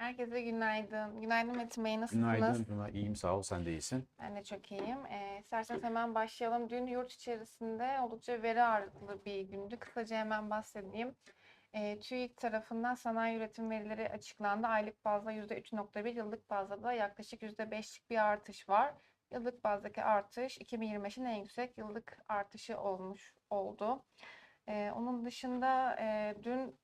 Herkese günaydın. Günaydın Metin Bey, nasılsınız? Günaydın Tuna. İyiyim sağ ol. Sen de iyisin. Ben de çok iyiyim. Ee, isterseniz hemen başlayalım. Dün yurt içerisinde oldukça veri ağırlıklı bir gündü. Kısaca hemen bahsedeyim. Ee, TÜİK tarafından sanayi üretim verileri açıklandı. Aylık bazda %3.1, yıllık bazda da yaklaşık %5'lik bir artış var. Yıllık bazdaki artış 2025'in en yüksek yıllık artışı olmuş oldu. Ee, onun dışında e, dün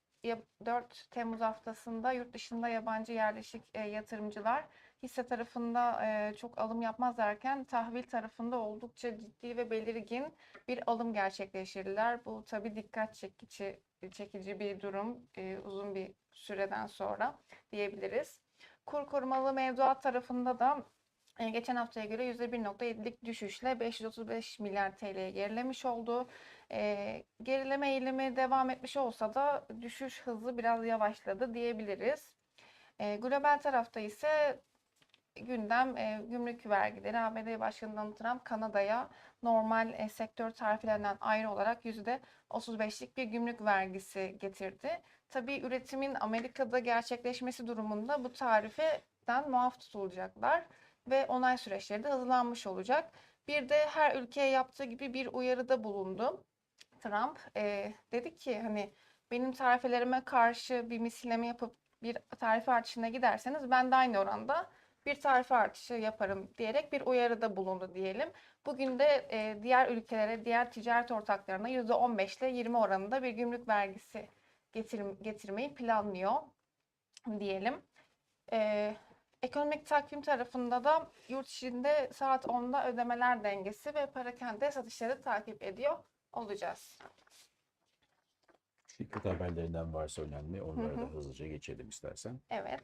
4 Temmuz haftasında yurt dışında yabancı yerleşik e, yatırımcılar hisse tarafında e, çok alım yapmaz derken tahvil tarafında oldukça ciddi ve belirgin bir alım gerçekleştirdiler. Bu tabii dikkat çekici çekici bir durum e, uzun bir süreden sonra diyebiliriz. Kur korumalı mevduat tarafında da geçen haftaya göre %1.7'lik düşüşle 535 milyar TL'ye gerilemiş oldu. E, gerileme eğilimi devam etmiş olsa da düşüş hızı biraz yavaşladı diyebiliriz. E, global tarafta ise gündem e, gümrük vergileri. ABD Başkanı Trump Kanada'ya normal e, sektör tariflerinden ayrı olarak %35'lik bir gümrük vergisi getirdi. Tabii üretimin Amerika'da gerçekleşmesi durumunda bu tarifeden muaf tutulacaklar ve onay süreçleri de hızlanmış olacak. Bir de her ülkeye yaptığı gibi bir uyarıda bulundu. Trump e, dedi ki hani benim tarifelerime karşı bir misilleme yapıp bir tarife artışına giderseniz ben de aynı oranda bir tarife artışı yaparım diyerek bir uyarıda bulundu diyelim. Bugün de e, diğer ülkelere, diğer ticaret ortaklarına %15 ile 20 oranında bir gümrük vergisi getir, getirmeyi planlıyor diyelim. E, ekonomik takvim tarafında da yurt içinde saat 10'da ödemeler dengesi ve parakende satışları takip ediyor olacağız. Şirket haberlerinden varsa önemli. Onlara Hı da hı. hızlıca geçelim istersen. Evet.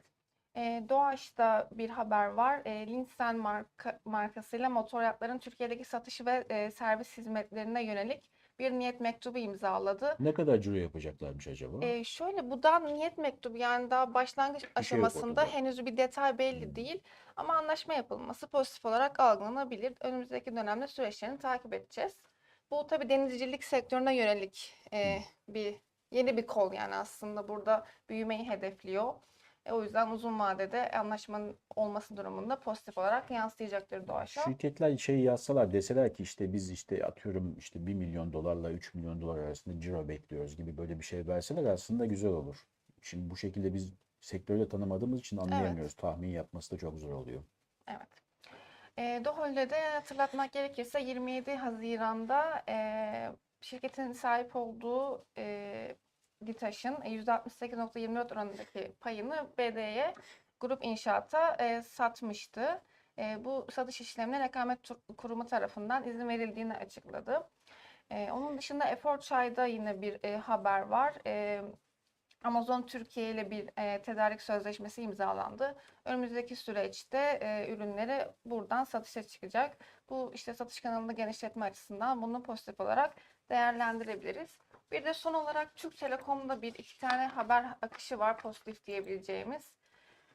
E, Doğaç'ta bir haber var. E, Linsen marka, markasıyla motoryatların Türkiye'deki satışı ve e, servis hizmetlerine yönelik bir niyet mektubu imzaladı. Ne kadar ciro yapacaklarmış acaba? E, şöyle bu da niyet mektubu yani daha başlangıç şey aşamasında ortada. henüz bir detay belli Hmm. değil ama anlaşma yapılması pozitif olarak algılanabilir. Önümüzdeki dönemde süreçlerini takip edeceğiz. Bu tabii denizcilik sektörüne yönelik e, bir yeni bir kol yani aslında burada büyümeyi hedefliyor. E, o yüzden uzun vadede anlaşmanın olması durumunda pozitif olarak yansıyacaktır Doğaç'a. Şirketler şey yazsalar deseler ki işte biz işte atıyorum işte 1 milyon dolarla 3 milyon dolar arasında ciro bekliyoruz gibi böyle bir şey verseler aslında güzel olur. Şimdi bu şekilde biz sektörü de tanımadığımız için anlayamıyoruz. Tahmin yapması da çok zor oluyor. Evet. E, Dohul'de de hatırlatmak gerekirse 27 Haziran'da e, şirketin sahip olduğu e, DİTAŞ'ın %68.24 oranındaki payını BD'ye Grup İnşaat'a e, satmıştı. E, bu satış işlemine Rekamet Kurumu tarafından izin verildiğini açıkladı. E, onun dışında Efor Çay'da yine bir e, haber var. E, Amazon Türkiye ile bir e, tedarik sözleşmesi imzalandı. Önümüzdeki süreçte e, ürünleri buradan satışa çıkacak. Bu işte satış kanalını genişletme açısından bunu pozitif olarak değerlendirebiliriz. Bir de son olarak Türk Telekom'da bir iki tane haber akışı var pozitif diyebileceğimiz.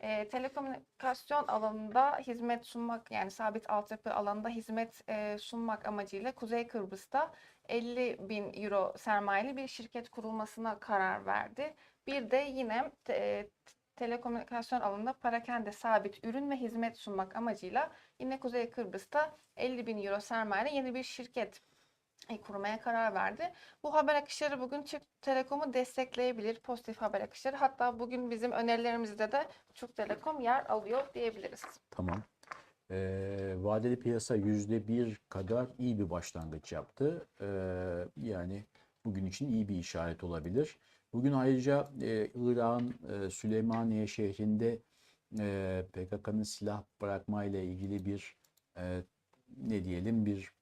E, telekomünikasyon alanında hizmet sunmak yani sabit altyapı alanında hizmet e, sunmak amacıyla Kuzey Kıbrıs'ta 50 bin euro sermayeli bir şirket kurulmasına karar verdi. Bir de yine te- telekomünikasyon alanında parakende sabit ürün ve hizmet sunmak amacıyla yine Kuzey Kıbrıs'ta 50 bin euro sermayeyle yeni bir şirket e, kurmaya karar verdi. Bu haber akışları bugün Türk Telekom'u destekleyebilir, pozitif haber akışları. Hatta bugün bizim önerilerimizde de Türk Telekom yer alıyor diyebiliriz. Tamam. Ee, vadeli piyasa yüzde bir kadar iyi bir başlangıç yaptı. Ee, yani bugün için iyi bir işaret olabilir. Bugün ayrıca e, Irak'ın e, Süleymaniye şehrinde e, PKK'nın silah bırakma ile ilgili bir e, ne diyelim bir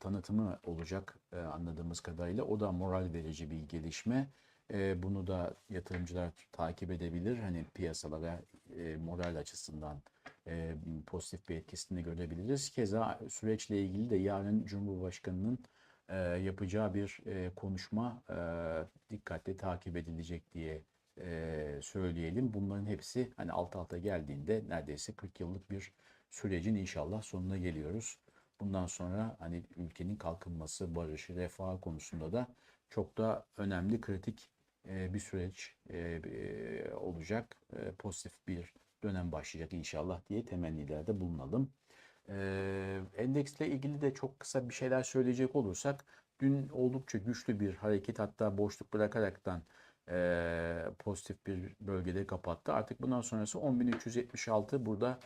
tanıtımı olacak e, anladığımız kadarıyla. O da moral verici bir gelişme. E, bunu da yatırımcılar takip edebilir. Hani piyasalara e, moral açısından e, pozitif bir etkisini görebiliriz. Keza süreçle ilgili de yarın Cumhurbaşkanı'nın e, yapacağı bir e, konuşma e, dikkatle takip edilecek diye e, söyleyelim. Bunların hepsi hani alt alta geldiğinde neredeyse 40 yıllık bir sürecin inşallah sonuna geliyoruz. Bundan sonra hani ülkenin kalkınması, barışı, refah konusunda da çok da önemli kritik e, bir süreç e, e, olacak. E, pozitif bir dönem başlayacak inşallah diye temennilerde bulunalım. E, endeksle ilgili de çok kısa bir şeyler söyleyecek olursak dün oldukça güçlü bir hareket hatta boşluk bırakaraktan e, pozitif bir bölgede kapattı. Artık bundan sonrası 10.376 burada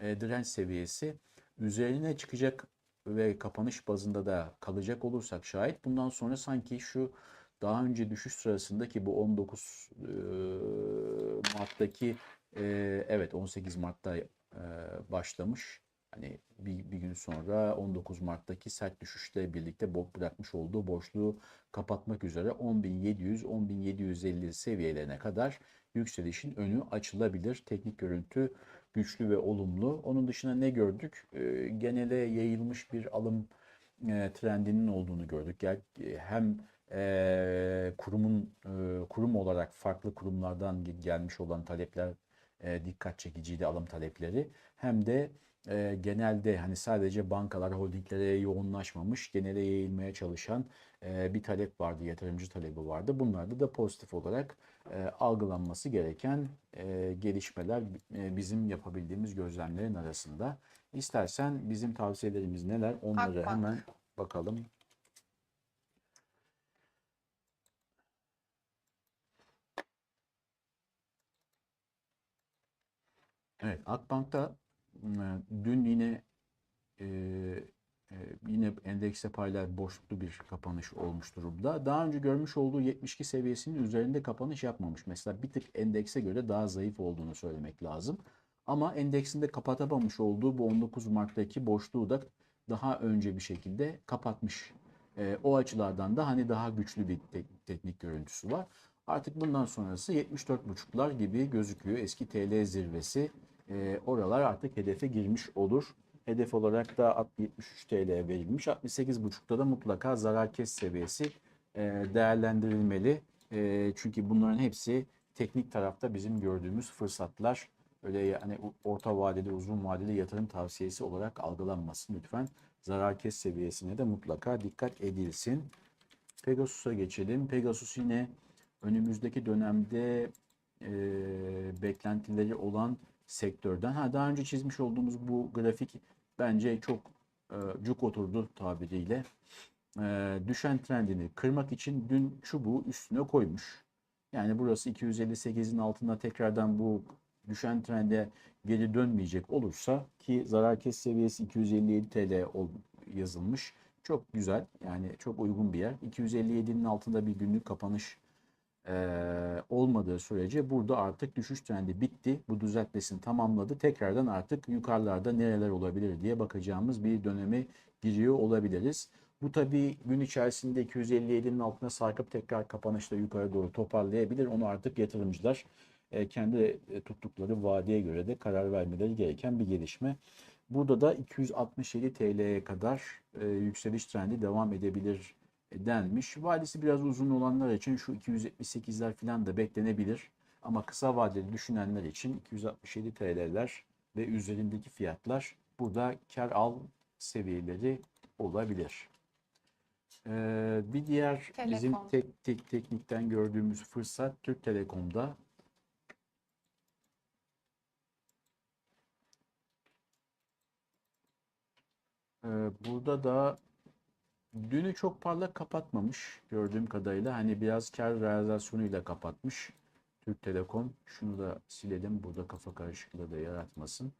e, direnç seviyesi. Üzerine çıkacak ve kapanış bazında da kalacak olursak şayet bundan sonra sanki şu daha önce düşüş sırasındaki bu 19 e, Mart'taki e, evet 18 Mart'ta e, başlamış. Hani bir, bir gün sonra 19 Mart'taki sert düşüşle birlikte bok bırakmış olduğu boşluğu kapatmak üzere 10.700-10.750 seviyelerine kadar yükselişin önü açılabilir. Teknik görüntü güçlü ve olumlu. Onun dışında ne gördük? E, genele yayılmış bir alım e, trendinin olduğunu gördük. Gel, hem e, kurumun e, kurum olarak farklı kurumlardan gelmiş olan talepler e, dikkat çekiciydi alım talepleri. Hem de e, genelde hani sadece bankalar, holdinglere yoğunlaşmamış, genele yayılmaya çalışan e, bir talep vardı, yatırımcı talebi vardı. Bunlarda da pozitif olarak e, algılanması gereken e, gelişmeler e, bizim yapabildiğimiz gözlemlerin arasında. İstersen bizim tavsiyelerimiz neler? Onları Akbank. hemen bakalım. Evet, Akbank'ta dün yine e, e, yine endekse paralel boşluklu bir kapanış olmuş durumda. Daha önce görmüş olduğu 72 seviyesinin üzerinde kapanış yapmamış. Mesela bir tık endekse göre daha zayıf olduğunu söylemek lazım. Ama endeksinde kapatamamış olduğu bu 19 Mart'taki boşluğu da daha önce bir şekilde kapatmış. E, o açılardan da hani daha güçlü bir tek- teknik görüntüsü var. Artık bundan sonrası 74.5'lar gibi gözüküyor. Eski TL zirvesi e, oralar artık hedefe girmiş olur. Hedef olarak da 73 TL verilmiş. 68.5'ta da mutlaka zarar kes seviyesi e, değerlendirilmeli. E, çünkü bunların hepsi teknik tarafta bizim gördüğümüz fırsatlar. Öyle yani orta vadeli, uzun vadeli yatırım tavsiyesi olarak algılanmasın lütfen. Zarar kes seviyesine de mutlaka dikkat edilsin. Pegasus'a geçelim. Pegasus yine önümüzdeki dönemde e, beklentileri olan sektörden. Ha daha önce çizmiş olduğumuz bu grafik bence çok e, cuk oturdu tabiriyle. E, düşen trendini kırmak için dün çubuğu üstüne koymuş. Yani burası 258'in altında tekrardan bu düşen trende geri dönmeyecek olursa ki zarar kes seviyesi 257 TL yazılmış. Çok güzel yani çok uygun bir yer. 257'nin altında bir günlük kapanış olmadığı sürece burada artık düşüş trendi bitti. Bu düzeltmesini tamamladı. Tekrardan artık yukarılarda nereler olabilir diye bakacağımız bir döneme giriyor olabiliriz. Bu tabii gün içerisinde 257'nin altına sarkıp tekrar kapanışta yukarı doğru toparlayabilir. Onu artık yatırımcılar kendi tuttukları vadeye göre de karar vermeleri gereken bir gelişme. Burada da 267 TL'ye kadar yükseliş trendi devam edebilir denmiş. Vadesi biraz uzun olanlar için şu 278'ler falan da beklenebilir. Ama kısa vadeli düşünenler için 267 TL'ler ve üzerindeki fiyatlar burada kar al seviyeleri olabilir. Ee, bir diğer bizim Telekom. tek, tek teknikten gördüğümüz fırsat Türk Telekom'da. Ee, burada da Dünü çok parlak kapatmamış gördüğüm kadarıyla. Hani biraz kar realizasyonuyla kapatmış Türk Telekom. Şunu da silelim burada kafa karışıklığı da yaratmasın.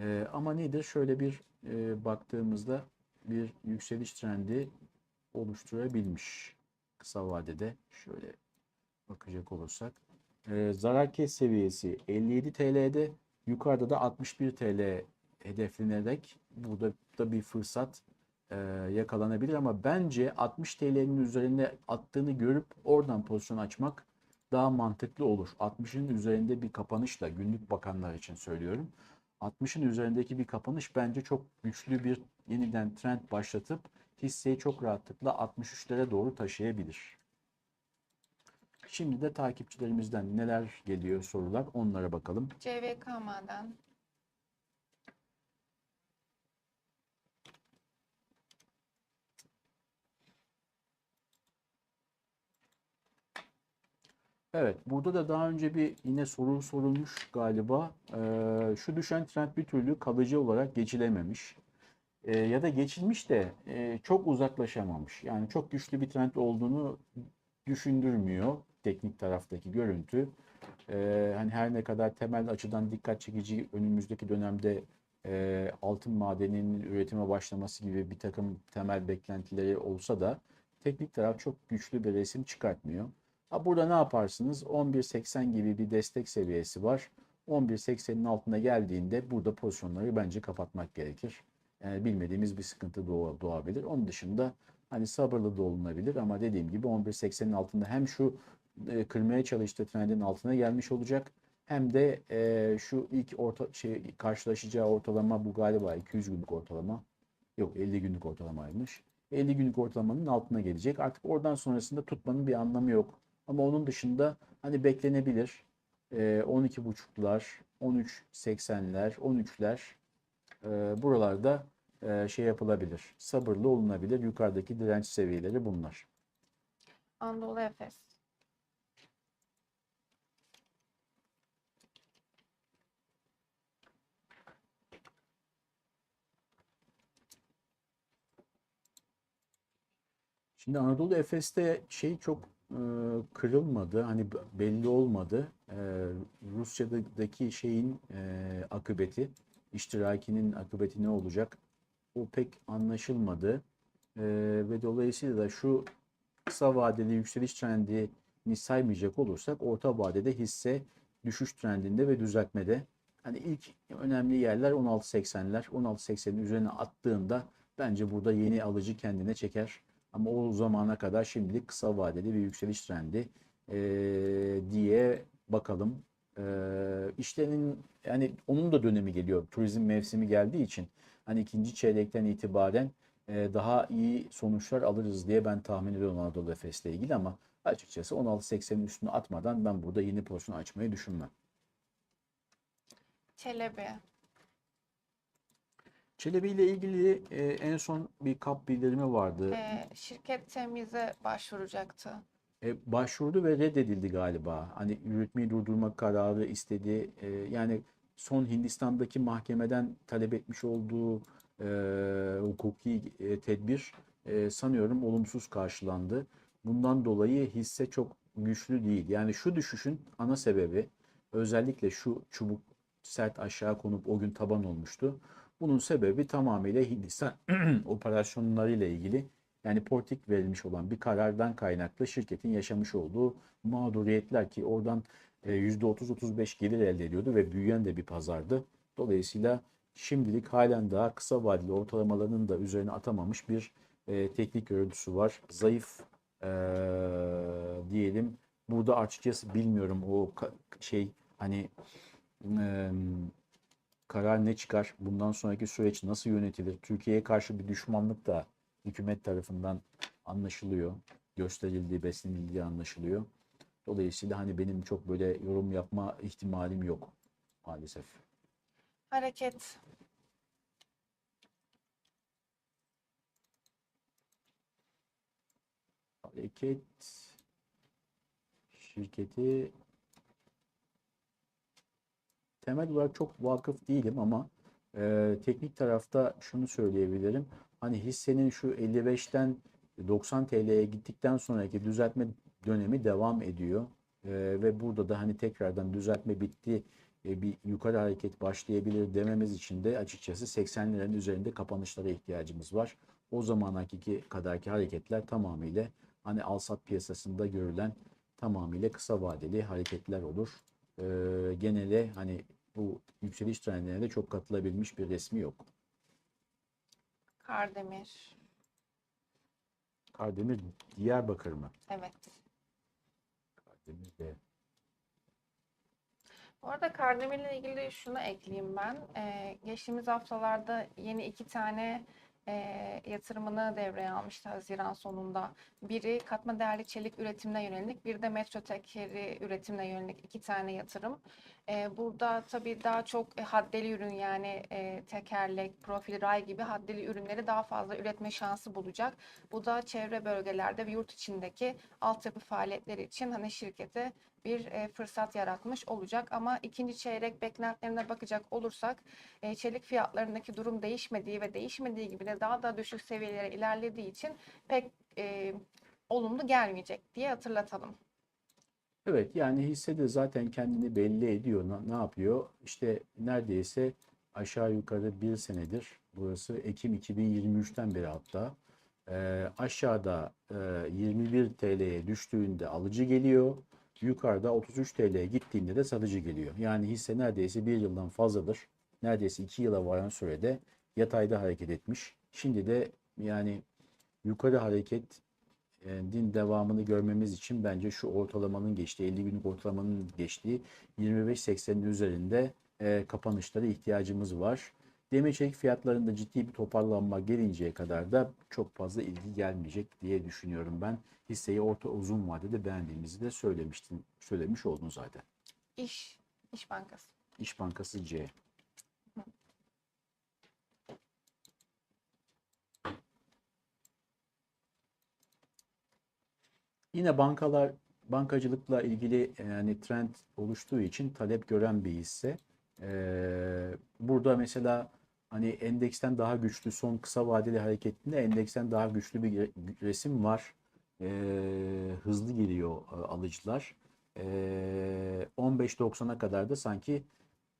Ee, ama nedir? Şöyle bir e, baktığımızda bir yükseliş trendi oluşturabilmiş kısa vadede. Şöyle bakacak olursak. Ee, zarar kes seviyesi 57 TL'de. Yukarıda da 61 TL hedeflenerek burada da bir fırsat e, yakalanabilir ama bence 60 TL'nin üzerine attığını görüp oradan pozisyon açmak daha mantıklı olur. 60'ın üzerinde bir kapanışla günlük bakanlar için söylüyorum. 60'ın üzerindeki bir kapanış bence çok güçlü bir yeniden trend başlatıp hisseyi çok rahatlıkla 63'lere doğru taşıyabilir. Şimdi de takipçilerimizden neler geliyor sorular onlara bakalım. CVK Evet, burada da daha önce bir yine soru sorulmuş galiba. Ee, şu düşen trend bir türlü kalıcı olarak geçilememiş. Ee, ya da geçilmiş de e, çok uzaklaşamamış. Yani çok güçlü bir trend olduğunu düşündürmüyor teknik taraftaki görüntü. Ee, hani her ne kadar temel açıdan dikkat çekici önümüzdeki dönemde e, altın madeninin üretime başlaması gibi bir takım temel beklentileri olsa da teknik taraf çok güçlü bir resim çıkartmıyor. Ha burada ne yaparsınız? 11.80 gibi bir destek seviyesi var. 11.80'in altına geldiğinde burada pozisyonları bence kapatmak gerekir. Yani bilmediğimiz bir sıkıntı doğ- doğabilir. Onun dışında hani sabırlı da olunabilir ama dediğim gibi 11.80'in altında hem şu e, kırmaya çalıştığı trendin altına gelmiş olacak hem de e, şu ilk orta şey karşılaşacağı ortalama bu galiba 200 günlük ortalama. Yok 50 günlük ortalamaymış. 50 günlük ortalamanın altına gelecek. Artık oradan sonrasında tutmanın bir anlamı yok. Ama onun dışında hani beklenebilir. E, 12.5'lar, 13.80'ler, 13'ler e, buralarda e, şey yapılabilir. Sabırlı olunabilir. Yukarıdaki direnç seviyeleri bunlar. Anadolu Efes. Şimdi Anadolu Efes'te şey çok e, kırılmadı. Hani belli olmadı. E, Rusya'daki şeyin e, akıbeti, iştirakinin akıbeti ne olacak? O pek anlaşılmadı. E, ve dolayısıyla da şu kısa vadeli yükseliş trendini saymayacak olursak orta vadede hisse düşüş trendinde ve düzeltmede. Hani ilk önemli yerler 16.80'ler. 16.80'in üzerine attığında bence burada yeni alıcı kendine çeker. Ama o zamana kadar şimdilik kısa vadeli bir yükseliş trendi eee, diye bakalım. Eee işlerinin yani onun da dönemi geliyor. Turizm mevsimi geldiği için hani ikinci çeyrekten itibaren eee, daha iyi sonuçlar alırız diye ben tahmin ediyorum Anadolu Efes'le ilgili ama açıkçası 16.80'in üstüne atmadan ben burada yeni pozisyon açmayı düşünmem. Çelebi. Çelebi ile ilgili e, en son bir kap bildirimi vardı. Ee, şirket temize başvuracaktı. E, başvurdu ve reddedildi galiba. Hani yürütmeyi durdurma kararı istedi. E, yani son Hindistan'daki mahkemeden talep etmiş olduğu e, hukuki e, tedbir e, sanıyorum olumsuz karşılandı. Bundan dolayı hisse çok güçlü değil. Yani şu düşüşün ana sebebi özellikle şu çubuk sert aşağı konup o gün taban olmuştu. Bunun sebebi tamamıyla Hindistan operasyonlarıyla ilgili yani politik verilmiş olan bir karardan kaynaklı şirketin yaşamış olduğu mağduriyetler ki oradan e, %30-35 gelir elde ediyordu ve büyüyen de bir pazardı. Dolayısıyla şimdilik halen daha kısa vadeli ortalamalarının da üzerine atamamış bir e, teknik görüntüsü var. Zayıf e, diyelim. Burada açıkçası bilmiyorum o şey hani e, karar ne çıkar? Bundan sonraki süreç nasıl yönetilir? Türkiye'ye karşı bir düşmanlık da hükümet tarafından anlaşılıyor. Gösterildiği, beslenildiği anlaşılıyor. Dolayısıyla hani benim çok böyle yorum yapma ihtimalim yok maalesef. Hareket. Hareket şirketi temel olarak çok vakıf değilim ama e, teknik tarafta şunu söyleyebilirim. Hani hissenin şu 55'ten 90 TL'ye gittikten sonraki düzeltme dönemi devam ediyor. E, ve burada da hani tekrardan düzeltme bitti, e, bir yukarı hareket başlayabilir dememiz için de açıkçası 80 liranın üzerinde kapanışlara ihtiyacımız var. O zamanaki kadarki hareketler tamamıyla hani al-sat piyasasında görülen tamamıyla kısa vadeli hareketler olur. E, genele hani bu yükseliş trendine de çok katılabilmiş bir resmi yok. Kardemir. Kardemir Diyarbakır mı? Evet. Kardemir de. Bu arada Kardemir'le ilgili şunu ekleyeyim ben. Ee, geçtiğimiz haftalarda yeni iki tane e, yatırımını devreye almıştı Haziran sonunda. Biri katma değerli çelik üretimine yönelik, bir de Metrotek Heri üretimine yönelik iki tane yatırım. E, burada tabii daha çok e, haddeli ürün yani e, tekerlek, profil, ray gibi haddeli ürünleri daha fazla üretme şansı bulacak. Bu da çevre bölgelerde ve yurt içindeki altyapı faaliyetleri için hani şirkete bir e, fırsat yaratmış olacak. Ama ikinci çeyrek beklentilerine bakacak olursak e, çelik fiyatlarındaki durum değişmediği ve değişmediği gibi de daha da düşük seviyelere ilerlediği için pek e, olumlu gelmeyecek diye hatırlatalım. Evet yani hisse de zaten kendini belli ediyor. Ne, yapıyor? İşte neredeyse aşağı yukarı bir senedir burası Ekim 2023'ten beri hatta e, aşağıda e, 21 TL'ye düştüğünde alıcı geliyor. Yukarıda 33 TL'ye gittiğinde de satıcı geliyor. Yani hisse neredeyse bir yıldan fazladır. Neredeyse iki yıla varan sürede yatayda hareket etmiş. Şimdi de yani yukarı hareket din devamını görmemiz için bence şu ortalamanın geçtiği 50 günlük ortalamanın geçtiği 25.80'in üzerinde e, kapanışlara ihtiyacımız var. Demir çelik fiyatlarında ciddi bir toparlanma gelinceye kadar da çok fazla ilgi gelmeyecek diye düşünüyorum ben. Hisseyi orta uzun vadede beğendiğimizi de söylemiştim, söylemiş oldum zaten. İş, İş Bankası. İş Bankası C. Yine bankalar bankacılıkla ilgili yani trend oluştuğu için talep gören bir hisse. Ee, burada mesela hani endeksten daha güçlü son kısa vadeli hareketinde endeksten daha güçlü bir re- resim var. Ee, hızlı geliyor e, alıcılar. Ee, 15.90'a kadar da sanki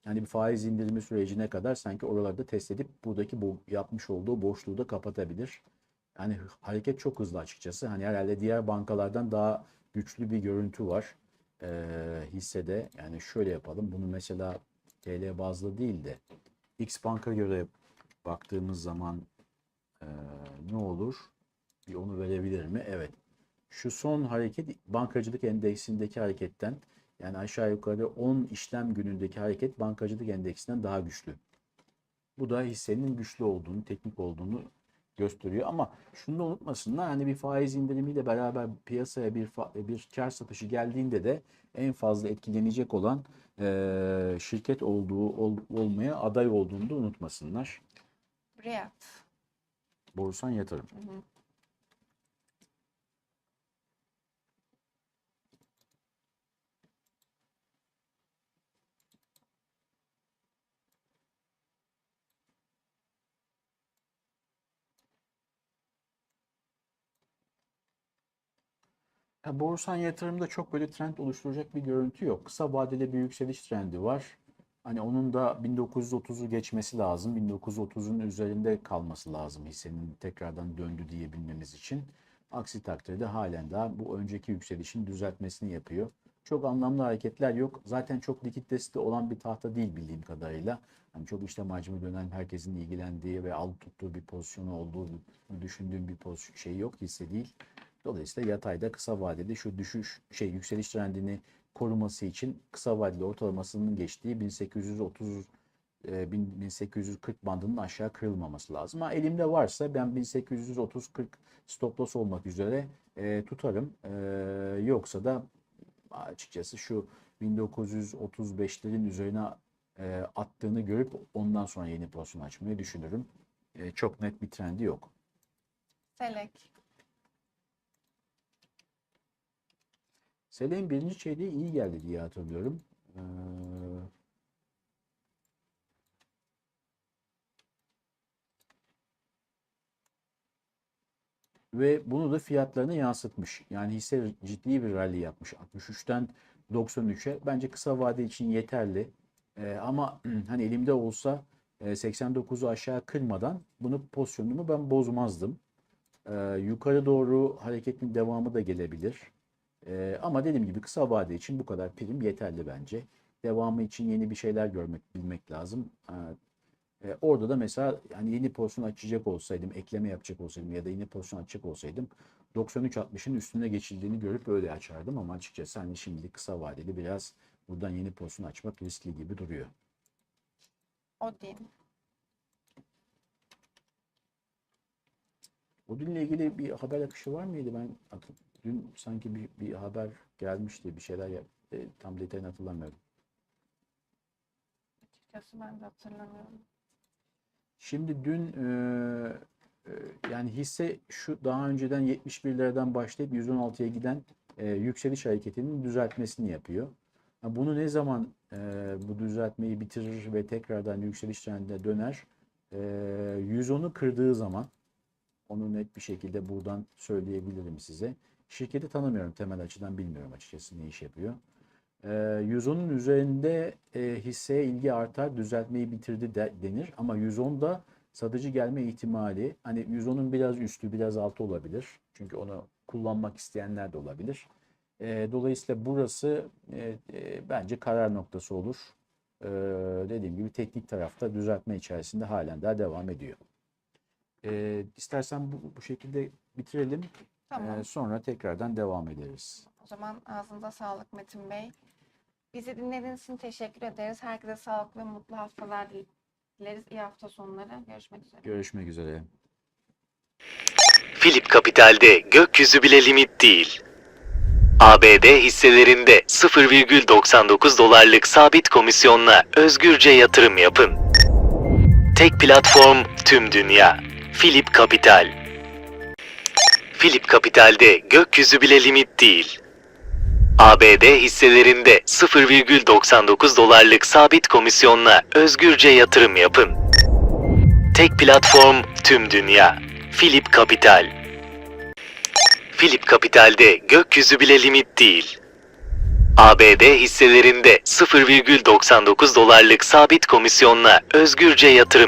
yani bir faiz indirimi sürecine kadar sanki oralarda test edip buradaki bu yapmış olduğu boşluğu da kapatabilir. Yani hareket çok hızlı açıkçası. Hani herhalde diğer bankalardan daha güçlü bir görüntü var eee hissede. Yani şöyle yapalım. Bunu mesela TL bazlı değil de X Bank'a göre baktığımız zaman eee, ne olur? Bir onu verebilir mi? Evet. Şu son hareket bankacılık endeksindeki hareketten yani aşağı yukarı 10 işlem günündeki hareket bankacılık endeksinden daha güçlü. Bu da hissenin güçlü olduğunu, teknik olduğunu gösteriyor. Ama şunu da unutmasınlar hani bir faiz indirimiyle beraber piyasaya bir bir kar satışı geldiğinde de en fazla etkilenecek olan eee, şirket olduğu ol- olmaya aday olduğunu da unutmasınlar. Riyad. Borsan yatırım. Hı hı. Ya borsan yatırımda çok böyle trend oluşturacak bir görüntü yok. Kısa vadede bir yükseliş trendi var. Hani onun da 1930'u geçmesi lazım. 1930'un üzerinde kalması lazım hissenin tekrardan döndü diyebilmemiz için. Aksi takdirde halen daha bu önceki yükselişin düzeltmesini yapıyor. Çok anlamlı hareketler yok. Zaten çok likiditesi de olan bir tahta değil bildiğim kadarıyla. Hani çok işlem hacmi dönen herkesin ilgilendiği ve al tuttuğu bir pozisyonu olduğu düşündüğüm bir pozisyon şey yok hisse değil. Dolayısıyla yatayda kısa vadede şu düşüş şey yükseliş trendini koruması için kısa vadeli ortalamasının geçtiği 1830 e, 1840 bandının aşağı kırılmaması lazım. Ha, elimde varsa ben 1830-40 stop loss olmak üzere e, tutarım. E, yoksa da açıkçası şu 1935'lerin üzerine e, attığını görüp ondan sonra yeni pozisyon açmayı düşünürüm. E, çok net bir trendi yok. Selek. Selek'in birinci çeyreği iyi geldi diye hatırlıyorum. Ee, ve bunu da fiyatlarına yansıtmış. Yani hisse ciddi bir rally yapmış. 63'ten 93'e. Bence kısa vade için yeterli. Ee, ama hani elimde olsa e, 89'u aşağı kırmadan bunu pozisyonumu ben bozmazdım. Ee, yukarı doğru hareketin devamı da gelebilir. Ee, ama dediğim gibi kısa vade için bu kadar prim yeterli bence. Devamı için yeni bir şeyler görmek, bilmek lazım. Ee, e, orada da mesela yani yeni pozisyon açacak olsaydım, ekleme yapacak olsaydım ya da yeni pozisyon açacak olsaydım 93.60'ın üstüne geçildiğini görüp öyle açardım ama açıkçası hani şimdi kısa vadeli biraz buradan yeni pozisyon açmak riskli gibi duruyor. Odin. Odin'le ilgili bir haber akışı var mıydı? Ben hatır- dün sanki bir, bir haber gelmişti, bir şeyler yap- e, tam detayını hatırlamıyorum. açıkçası ben de hatırlamıyorum. Şimdi dün e, e, yani hisse şu daha önceden 71 liradan başlayıp 116'ya giden e, yükseliş hareketinin düzeltmesini yapıyor. Bunu ne zaman e, bu düzeltmeyi bitirir ve tekrardan yükseliş trendine döner? E, 110'u kırdığı zaman onu net bir şekilde buradan söyleyebilirim size. Şirketi tanımıyorum temel açıdan bilmiyorum açıkçası ne iş yapıyor. Ee, 110'un üzerinde e, hisseye ilgi artar, düzeltmeyi bitirdi de, denir. Ama 110'da satıcı gelme ihtimali, hani 110'un biraz üstü, biraz altı olabilir. Çünkü onu kullanmak isteyenler de olabilir. Ee, dolayısıyla burası e, e, bence karar noktası olur. Ee, dediğim gibi teknik tarafta düzeltme içerisinde halen daha devam ediyor. Ee, istersen bu, bu şekilde bitirelim. Tamam. Ee, sonra tekrardan devam ederiz. O zaman ağzınıza sağlık Metin Bey. Bizi dinlediğiniz için teşekkür ederiz. Herkese sağlıklı ve mutlu haftalar dileriz. İyi hafta sonları. Görüşmek üzere. Görüşmek üzere. Philip Capital'de gökyüzü bile limit değil. ABD hisselerinde 0,99 dolarlık sabit komisyonla özgürce yatırım yapın. Tek platform tüm dünya. Philip Capital. Philip Capital'de gökyüzü bile limit değil. ABD hisselerinde 0,99 dolarlık sabit komisyonla özgürce yatırım yapın. Tek platform tüm dünya. Philip Capital. Philip Capital'de gökyüzü bile limit değil. ABD hisselerinde 0,99 dolarlık sabit komisyonla özgürce yatırım